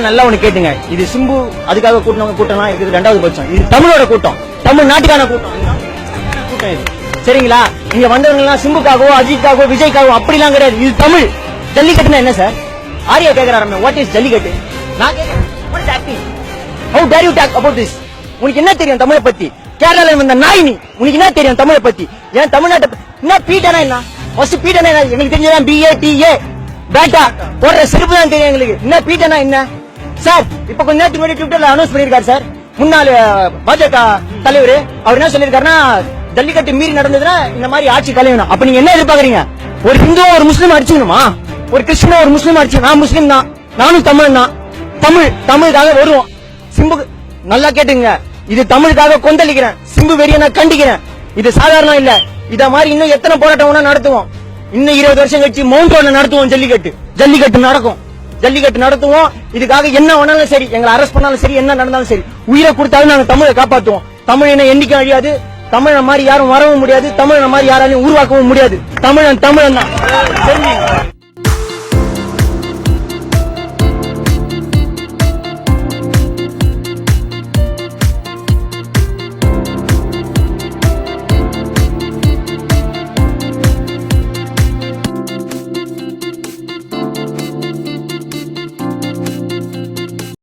நல்லா ஒண்ணு கேட்டுங்க. இது சிம்பு அதுக்காக கூட்டினவங்க கூட்டம்லாம் இது ரெண்டாவது பட்சம். இது தமிழோட கூட்டம். தமிழ் நாட்டுக்கான கூட்டம். கூட்டம் இது. சரிங்களா? இங்க வந்தவங்க எல்லாம் சிம்புக்காகவோ அஜித்காகவோ விஜய்க்காகவோ அப்படிலாம் கிடையாது. இது தமிழ். ஜல்லிக்கட்டுனா என்ன சார் ஆரியா கேக்குறாரு வாட் இஸ் ஜல்லிக்கட்டு? நான் கேக்குறேன் how dare you talk about this உனக்கு என்ன தெரியும் தமிழை பத்தி? கேரளால வந்த நாய் நீ உனக்கு என்ன தெரியும் தமிழை பத்தி? ஏன் தமிழ்நாட்டை பத்தி- என்ன பீட்டனா என்ன? ஃபர்ஸ்ட் பீட்டனா என்ன? எங்களுக்கு தெரிஞ்சதான் பிஏ டிஏ பேட்டா போடுற செருப்பு தான் தெரியும் எங்களுக்கு. என்ன பீட்டனா என்ன? சார் இப்ப கொஞ்ச நேரத்துக்கு முன்னாடி ட்விட்டர்ல அனௌன்ஸ் பண்ணிருக்காரு சார். முன்னாள் பாஜக தலைவர். அவர் என்ன சொல்லிருக்காருன்னா ஜல்லிக்கட்டு மீறி நடந்ததுன்னா இந்த மாதிரி ஆட்சி கலையணும். அப்ப நீங்க என்ன எதிர்பார்க்கறீங்க? ஒரு ஹிந்து ஒரு முஸ்லீம் அடிச்சுக்கணுமா? ஒரு கிறிஸ்டினோ ஒரு முஸ்லீம் அடிச்சு நான் முஸ்லீம் தான். நானும் தமிழ் தான். தமிழ் தமிழுக்காக வருவோம். சிம்பு நல்லா கேட்டுங்க. இது தமிழுக்காக கொந்தளிக்கிறேன். சிம்பு வெறிய நான் கண்டிக்கிறேன். இது சாதாரணம் இல்ல. இத மாதிரி இன்னும் எத்தனை போராட்டம் நடத்துவோம். இன்னும் இருபது வருஷம் கழிச்சு மவுண்ட் ரோட்ல நடத்துவோம் ஜல்லிக்கட்டு. ஜல்லிக்கட்டு நடக்கும். ஜல்லிக்கட்டு நடத்துவோம். இதுக்காக என்ன வேணாலும் சரி எங்களை அரெஸ்ட் பண்ணாலும் சரி என்ன நடந்தாலும் சரி உயிரை கொடுத்தாலும் நாங்க தமிழை காப்பாற்றுவோம் தமிழ் என்ன எண்ணிக்கை அழியாது. தமிழை மாதிரி யாரும் வரவும் முடியாது. தமிழன் மாதிரி யாராலையும் உருவாக்கவும் முடியாது. தமிழன் தமிழன் தான்.